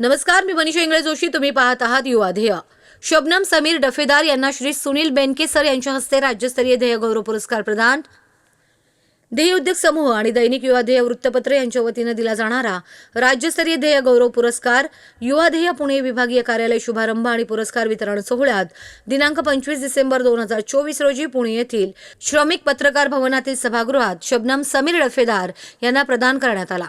नमस्कार मी मनीषा इंगळे जोशी. तुम्ही पाहत आहात युवा ध्येय. शबनम समीर डफेदार यांना श्री सुनील बेनकेसर यांच्या हस्ते राज्यस्तरीय ध्येय गौरव पुरस्कार प्रदान. ध्येय उद्योग समूह आणि दैनिक युवा ध्येय वृत्तपत्र यांच्या वतीनं दिला जाणारा राज्यस्तरीय ध्येय गौरव पुरस्कार युवा ध्येय पुणे विभागीय कार्यालय शुभारंभ आणि पुरस्कार वितरण सोहळ्यात दिनांक पंचवीस डिसेंबर दोन हजार चोवीस रोजी पुणे येथील श्रमिक पत्रकार भवनातील सभागृहात शबनम समीर डफेदार यांना प्रदान करण्यात आला.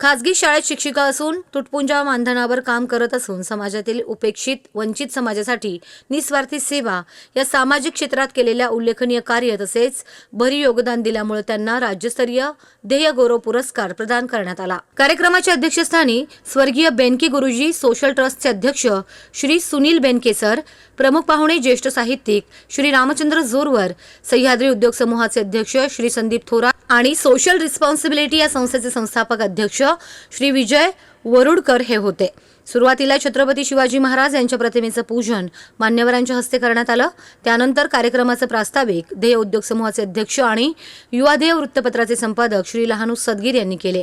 खासगी शाळेत शिक्षिका असून तुटपुंजा मानधनावर काम करत असून समाजातील उपेक्षित वंचित समाजासाठी निस्वार्थी सेवा या सामाजिक क्षेत्रात केलेल्या उल्लेखनीय कार्य तसेच भरी योगदान दिल्यामुळे त्यांना राज्यस्तरीय ध्येय गौरव पुरस्कार प्रदान करण्यात आला. कार्यक्रमाच्या अध्यक्षस्थानी स्वर्गीय बेनके गुरुजी सोशल ट्रस्टचे अध्यक्ष श्री सुनील बेनके सर प्रमुख पाहुणे ज्येष्ठ साहित्यिक श्री रामचंद्र जोरवर सह्याद्री उद्योग समूहाचे अध्यक्ष श्री संदीप थोरात आणि सोशल रिस्पॉन्सिबिलिटी या संस्थेचे संस्थापक अध्यक्ष श्री विजय वरुडकर हे होते. सुरुवातीला छत्रपती शिवाजी महाराज यांच्या प्रतिमेचं पूजन मान्यवरांच्या हस्ते करण्यात आलं. त्यानंतर कार्यक्रमाचं प्रास्ताविक ध्येय उद्योग समूहाचे अध्यक्ष आणि युवा ध्येय वृत्तपत्राचे संपादक श्री लहानू सदगीर यांनी केले.